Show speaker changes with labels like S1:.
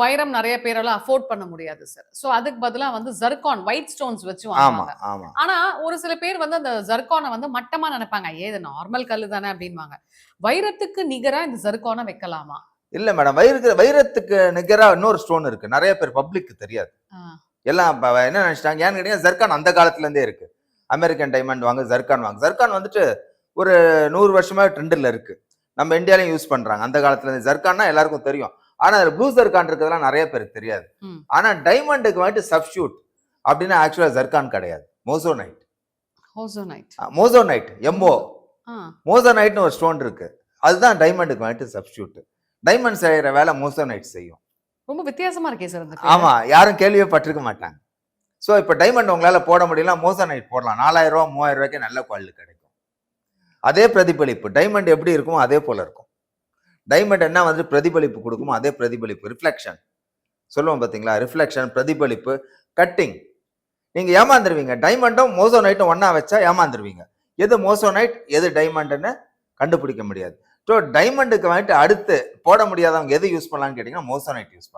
S1: வைரம் நிறைய பேரெல்லாம் அஃபோர்ட் பண்ண முடியாது சார் சோ அதுக்கு பதிலா வந்து ஜர்கான் ஒயிட் ஸ்டோன்ஸ் வச்சு
S2: ஆமா
S1: வாங்குவாங்க.
S2: ஆமா
S1: ஆனா ஒரு சில பேர் வந்து அந்த ஜர்கானை வந்து மட்டமா நினைப்பாங்க. ஏ இது நார்மல் கல்லு தானே அப்படின்வாங்க வைரத்துக்கு நிகரா இந்த ஜர்கானை வைக்கலாமா?
S2: இல்ல மேடம் வைரத்து வைரத்துக்கு நிகரா இன்னொரு ஸ்டோன் இருக்கு. நிறைய பேர் பப்ளிக்கு தெரியாது. எல்லாம் என்ன நினைச்சிட்டாங்க? ஏன்னு கேட்டீங்கன்னா ஜர்கான் அந்த காலத்துல இருந்தே இருக்கு அமெரிக்கன் டைமண்ட் வாங்க ஜர்கான் வாங்க. ஜர்கான் வந்துட்டு ஒரு நூறு வருஷமா ட்ரெண்டில் இருக்கு. நம்ம இந்தியாலையும் யூஸ் பண்றாங்க. அந்த காலத்துல இருந்து ஜர்கான்னா எல்லாருக்கும் தெரியும். ஆனா அதுல ப்ளூ ஜர்கான் இருக்கிறதுலாம் நிறைய பேருக்கு தெரியாது. ஆனா டைமண்டுக்கு வந்துட்டு சப்ஸ்டியூட் அப்படின்னா ஆக்சுவலா ஜர்கான் கிடையாது. மோசோனைட்
S1: ஹோசோனைட்
S2: மோசோனைட் எம்ஓ மோசோனைட்னு ஒரு ஸ்டோன் இருக்கு. அதுதான் டைமண்டுக்கு வந்துட்டு சப்ஸ்டியூட் டைமண்ட் செய்யற வேலை மோசோனைட் செய்யும்.
S1: ரொம்ப வித்தியாசமா இருக்கே சார்
S2: ஆமா யாரும் கேள்வியே பட்டிருக்க மாட்டாங்க. ஸோ இப்போ டைமண்ட் உங்களால போட முடியல மோசனைட் போடலாம். நாலாயிரம் ரூபா மூவாயிரம் ரூபாய்க்கு நல்ல குவாலிட்டி கிடைக்கும். அதே பிரதிபலிப்பு டைமண்ட் எப்படி இருக்குமோ அதே போல இருக்கும். டைமண்ட் என்ன வந்து பிரதிபலிப்பு கொடுக்குமோ அதே பிரதிபலிப்பு ரிஃப்ளெக்ஷன் சொல்லுவோம் பார்த்தீங்களா ரிஃப்ளெக்ஷன் பிரதிபலிப்பு கட்டிங் நீங்கள் ஏமாந்துருவீங்க. டைமண்டும் மோசோனைட்டும் ஒன்றா வச்சா ஏமாந்துருவீங்க. எது மோசோனைட் எது டைமண்டுன்னு கண்டுபிடிக்க முடியாது. ஸோ டைமண்டுக்கு வந்துட்டு அடுத்து போட முடியாதவங்க எது யூஸ் பண்ணலாம்னு கேட்டிங்கன்னா மோசோனைட் யூஸ் பண்ணலாம்.